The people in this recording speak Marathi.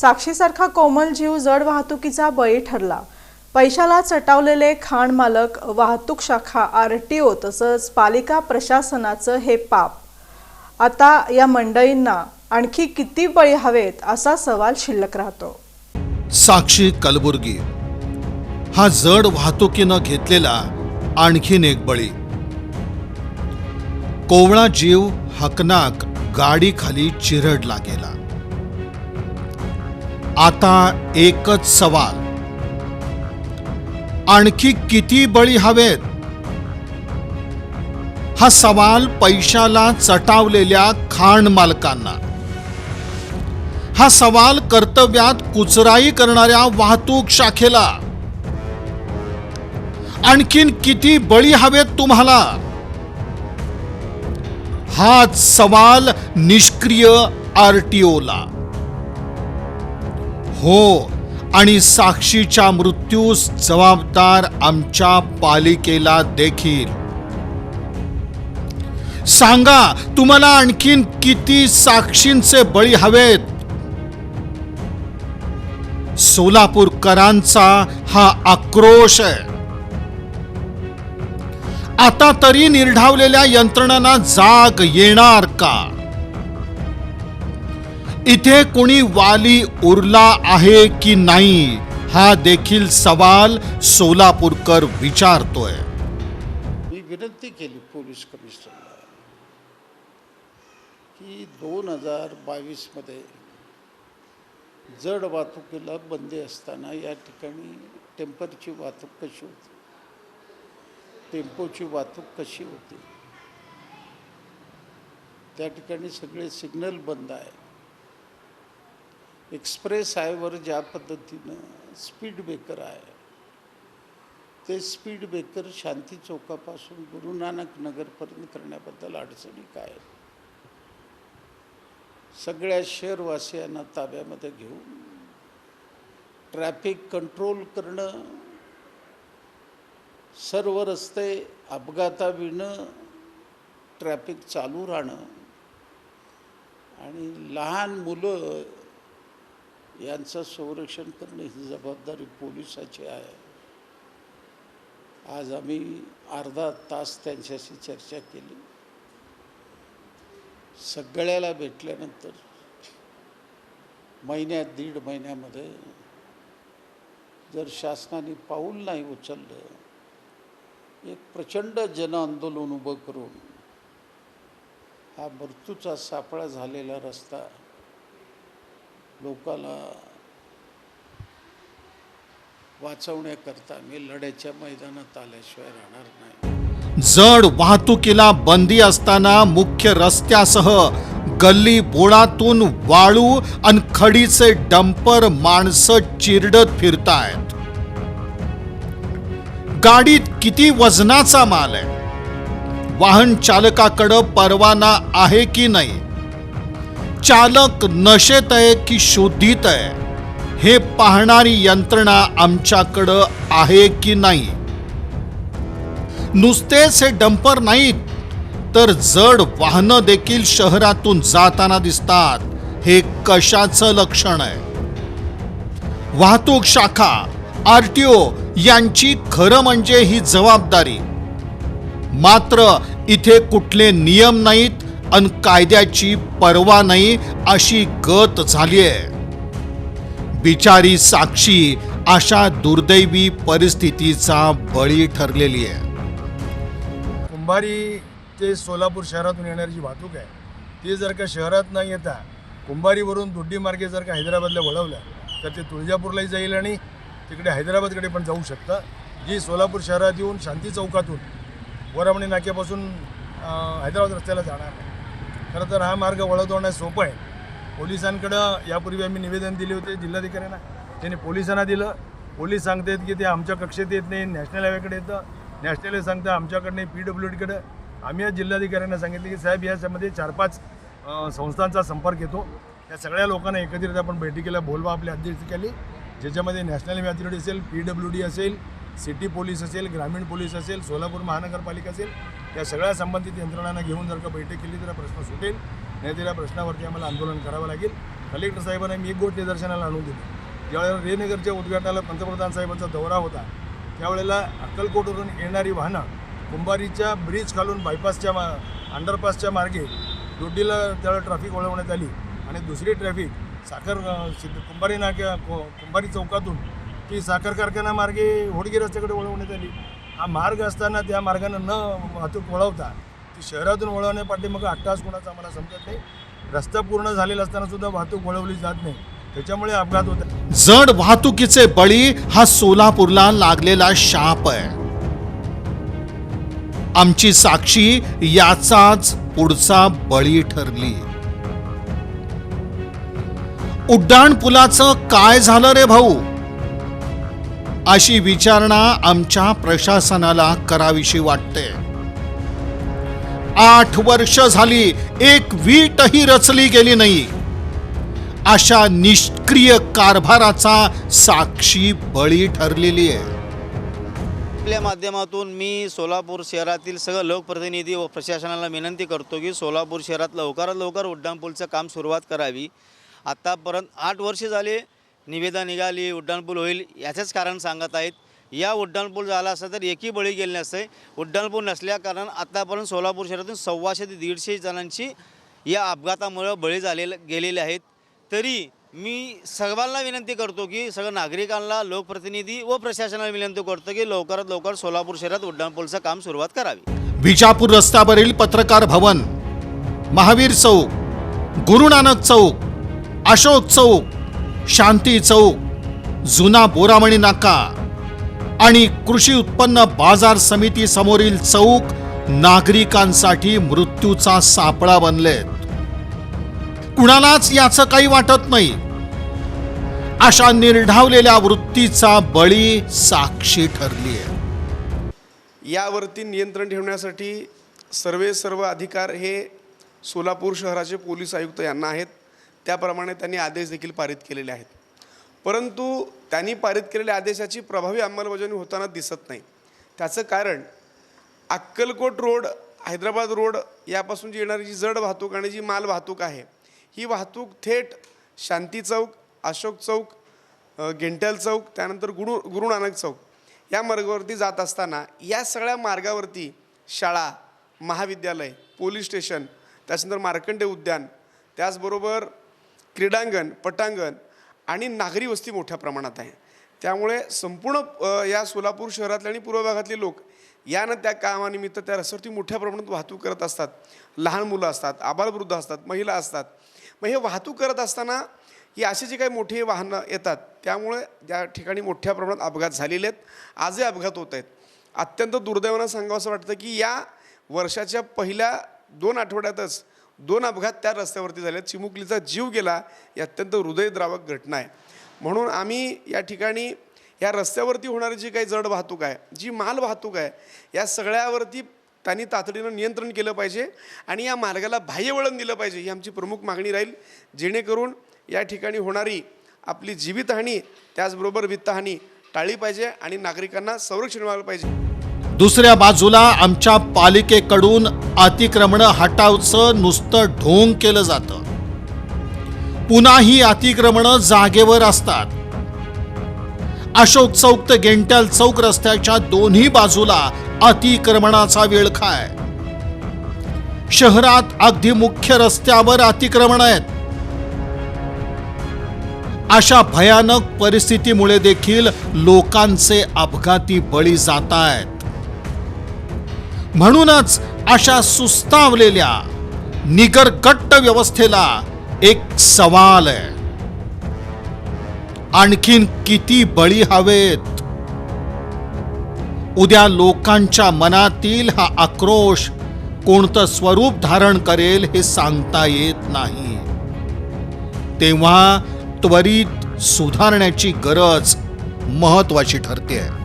साक्षीसारखा कोमल जीव जड वाहतुकीचा बळी ठरला. पैशाला चटावलेले खाण मालक वाहतूक शाखा आर टी ओ तसंच पालिका प्रशासनाचं हे पाप. आता या मंडळींना आणखी किती बळी हवेत असा सवाल शिल्लक राहतो. साक्षी कलबुर्गी. हा जड वाहतुकीनं घेतलेला आणखीन एक बळी. कोवळा जीव हकनाक गाडीखाली चिरडला गेला आता एकच सवाल. आणखी किती बळी हवेत? हा सवाल पैशाला चटावलेल्या खाण मालकांना. हा सवाल कर्तव्यात कुचराई करणाऱ्या वाहतूक शाखेला. आणखीन किती बळी हवेत तुम्हाला? हाच सवाल निष्क्रिय आरटीओला हो आणि साक्षीच्या मृत्यूस जबाबदार आमच्या पालिकेला देखील. सांगा तुम्हाला आणखीन किती साक्षींचे बळी हवेत? सोलापूरकरांचा हा आक्रोश आहे. आता तरी निर्ढावलेल्या यंत्रणांना जाग येणार का? इथे कोणी वाली उरला आहे की नाही हा देखील सवाल सोलापूरकर विचारतोय. मी विनंती केली पोलीस कमिशनरला की दोन हजार बावीसमध्ये जड वाहतुकीला बंदी असताना या ठिकाणी टेम्परची वाहतूक कशी होती? टेम्पोची वाहतूक कशी होती? त्या ठिकाणी सगळे सिग्नल बंद आहे. एक्सप्रेस हायवर ज्या पद्धतीनं स्पीड ब्रेकर आहे. ते स्पीड ब्रेकर शांती चौकापासून गुरु नानक नगरपर्यंत करण्याबद्दल अडचणी काय सगळ्या शहरवासियांना ताब्यामध्ये घेऊन ट्रॅफिक कंट्रोल करणं सर्व रस्ते अपघाताविणं ट्रॅफिक चालू राहणं आणि लहान मुलं यांचं संरक्षण करणे ही जबाबदारी पोलिसाची आहे. आज आम्ही अर्धा तास त्यांच्याशी चर्चा केली. सगळ्याला भेटल्यानंतर महिन्यात दीड महिन्यामध्ये जर शासनाने पाऊल नाही उचललं एक प्रचंड जनआंदोलन उभं करून हा मृत्यूचा सापळा झालेला रस्ता लोकाला वाचवण्याकरता मी लढ्याच्या मैदानात आल्याशिवाय राहणार नाही. जड वाहतुकीला बंदी असताना मुख्य रस्त्यासह गल्ली बोळातून वाळू आणि खडीचे डंपर माणसं चिरडत फिरतायत. गाडीत किती वजनाचा माल आहे? वाहन चालकाकडं परवाना आहे की नाही? चालक नशेत आहे की शोधित आहे हे पाहणारी यंत्रणा आमच्याकडं आहे की नाही? नुसतेच हे डंपर नाहीत तर जड वाहनं देखील शहरातून जाताना दिसतात. हे कशाचं लक्षण आहे? वाहतूक शाखा आरटीओ यांची खरं म्हणजे ही जबाबदारी. मात्र इथे कुठले नियम नाहीत अन कायद्याची पर्वा नाही अशी गत झाली आहे बिचारी साक्षी अशा दुर्दैवी परिस्थितीचा बळी ठरलेली आहे. कुंभारी ते सोलापूर शहरातून येणारी जी वाहतूक आहे ती जर का शहरात न येता कुंभारीवरून दुड्डी मार्गे जर का हैदराबादला वळवलं तर ते तुळजापूरलाही जाईल आणि तिकडे हैदराबादकडे पण जाऊ शकतं. जी सोलापूर शहरात येऊन शांती चौकातून वरमणी नाक्यापासून हैदराबाद रस्त्याला जाणार आहे. खरं तर हा मार्ग वळवणं सोपं आहे. पोलिसांकडं यापूर्वी आम्ही निवेदन दिले होते जिल्हाधिकाऱ्यांना. त्यांनी पोलिसांना दिलं. पोलीस सांगतात की ते आमच्या कक्षेत येत नाही नॅशनल हायवेकडे येतं. नॅशनल हायवे सांगतं आमच्याकडनं पी डब्ल्यू डीकडं आम्ही या जिल्हाधिकाऱ्यांना सांगितलं की साहेब याच्यामध्ये चार पाच संस्थांचा संपर्क येतो. त्या सगळ्या लोकांना एकत्रित आपण बैठकीला बोलवा आपल्या अध्यक्ष ज्याच्यामध्ये नॅशनल हायवे अथॉरिटी असेल पी डब्ल्यू डी असेल सिटी पोलीस असेल ग्रामीण पोलीस असेल सोलापूर महानगरपालिका असेल या सगळ्या संबंधित यंत्रणांना घेऊन जर का बैठक केली तर प्रश्न सुटेल. नाही या प्रश्नावरती आम्हाला आंदोलन करावं लागेल. कलेक्टर साहेबांना मी एक गोष्ट निदर्शनाला आणून दिली. ज्यावेळेला रेनगरच्या उद्घाटनाला पंतप्रधान साहेबांचा दौरा होता त्यावेळेला अक्कलकोटवरून येणारी वाहनं कुंभारीच्या ब्रिज खालून बायपासच्या मा अंडरपासच्या मार्गे दोड्डीला त्यावेळेला ट्रॅफिक वळवण्यात आली. आणि दुसरी ट्रॅफिक साखर सिद्ध कुंभारी नाक्या कुंभारी चौकातून ती साखर कारखाना मार्गे होडगी रस्त्याकडे वळवण्यात आली. हा मार्ग असताना त्या मार्गानं न वाहतूक वळवता ती शहरातून वळवण्यापाठी मग अट्टास कोणाचा आम्हाला समजत नाही. रस्ता पूर्ण झालेला असताना सुद्धा वाहतूक वळवली जात नाही. त्याच्यामुळे अपघात होतात जड वाहतुकीचे बळी हा सोलापूरला लागलेला शाप आहे. आमची साक्षी याचाच पुढचा बळी ठरली. उड्डाण पुलाचं काय झालं रे भाऊ? अशी विचारणा आमच्या प्रशासनाला करावीशी वाटते. आठ वर्ष झाली एक वीटही रचली गेली नाही. अशा निष्क्रिय कारभाराचा साक्षी बळी ठरलेली आहे. आपल्या माध्यमातून मी सोलापूर शहरातील सगळं लोकप्रतिनिधी व प्रशासनाला विनंती करतो की सोलापूर शहरात लवकरात लवकर उड्डाणपूलचं काम सुरुवात करावी. आत्तापर्यंत आठ वर्षे झाले निवेदा निघाली उड्डाणपूल होईल याचंच कारण सांगत आहेत. या उड्डाणपूल झाला असता तर एकही बळी गेले नसते. उड्डाणपूल नसल्या कारण आत्तापर्यंत सोलापूर शहरातून सव्वाशे ते दीडशे जणांची या अपघातामुळं बळी झालेले गेलेले आहेत. तरी मी सर्वांना विनंती करतो की सगळं नागरिकांना लोकप्रतिनिधी व प्रशासनाला विनंती करतो की लवकरात लवकर सोलापूर शहरात उड्डाणपूलचं काम सुरुवात करावी. विजापूर रस्त्यावरील पत्रकार भवन महावीर चौक गुरु नानक चौक अशोक चौक शांती चौक जुना बोरामणी नाका आणि कृषी उत्पन्न बाजार समिती समोरील चौक नागरिकांसाठी मृत्यूचा सापळा बनलेत. कुणालाच याचं काही वाटत नाही. अशा निर्ढावलेल्या वृत्तीचा बळी साक्षी ठरली आहे यावरती नियंत्रण ठेवण्यासाठी सर्वे सर्व अधिकार हे सोलापूर शहराचे पोलीस आयुक्त यांना आहेत. त्याप्रमाणे त्यांनी आदेश देखील पारित केलेले आहेत. परंतु त्यांनी पारित केलेल्या आदेशाची प्रभावी अंमलबजावणी होताना दिसत नाही. त्याचं कारण अक्कलकोट रोड हैदराबाद रोड यापासून जी येणारी जी जड वाहतूक आणि जी माल वाहतूक आहे ही वाहतूक थेट शांती चौक अशोक चौक गेंटल चौक त्यानंतर गुरु गुरु नानक चौक या मार्गावरती जात असताना या सगळ्या मार्गावरती शाळा महाविद्यालय पोलीस स्टेशन त्याच्यानंतर मार्कंडे उद्यान त्याचबरोबर क्रीडांगण पटांगण आणि नागरी वस्ती मोठ्या प्रमाणात आहे. त्यामुळे संपूर्ण या सोलापूर शहरातले आणि पूर्व भागातले लोक यानं त्या कामानिमित्त त्या रस्त्यावरती मोठ्या प्रमाणात वाहतूक करत असतात. लहान मुलं असतात आबालवृद्ध असतात महिला असतात. मग हे वाहतूक करत असताना ही अशी जी काही मोठी वाहनं येतात त्यामुळे त्या ठिकाणी मोठ्या प्रमाणात अपघात झालेले आहेत आजही अपघात होत आहेत. अत्यंत दुर्दैवानं सांगावं असं वाटतं की या वर्षाच्या पहिल्या दोन आठवड्यातच दोन अपघात त्या रस्त्यावरती झाले चिमुकलीचा जीव गेला ही अत्यंत हृदयद्रावक घटना आहे. म्हणून आम्ही या ठिकाणी या रस्त्यावरती होणारी जी काही जड वाहतूक आहे जी माल वाहतूक आहे या सगळ्यावरती त्यांनी तातडीनं नियंत्रण केलं पाहिजे आणि या मार्गाला बाह्यवळण दिलं पाहिजे ही आमची प्रमुख मागणी राहील. जेणेकरून या ठिकाणी होणारी आपली जीवितहानी त्याचबरोबर वित्तहानी टाळली पाहिजे आणि नागरिकांना संरक्षण मिळालं पाहिजे. दुसऱ्या बाजूला आमच्या पालिकेकडून अतिक्रमण हटावचं नुसतं ढोंग केलं जातं. पुन्हा ही अतिक्रमणं जागेवर असतात. अशोक चौक ते गेंट्याल चौक रस्त्याच्या दोन्ही बाजूला अतिक्रमणाचा विळखाय शहरात अगदी मुख्य रस्त्यावर अतिक्रमण आहेत. अशा भयानक परिस्थितीमुळे देखील लोकांचे अपघाती बळी जात आहेत म्हणूनच अशा सुस्तावलेल्या निगरकट्ट व्यवस्थेला एक सवाल आहे. आणखीन किती बळी हवेत? उद्या लोकांच्या मनातील हा आक्रोश कोणतं स्वरूप धारण करेल हे सांगता येत नाही. तेव्हा त्वरित सुधारण्याची गरज महत्वाची ठरते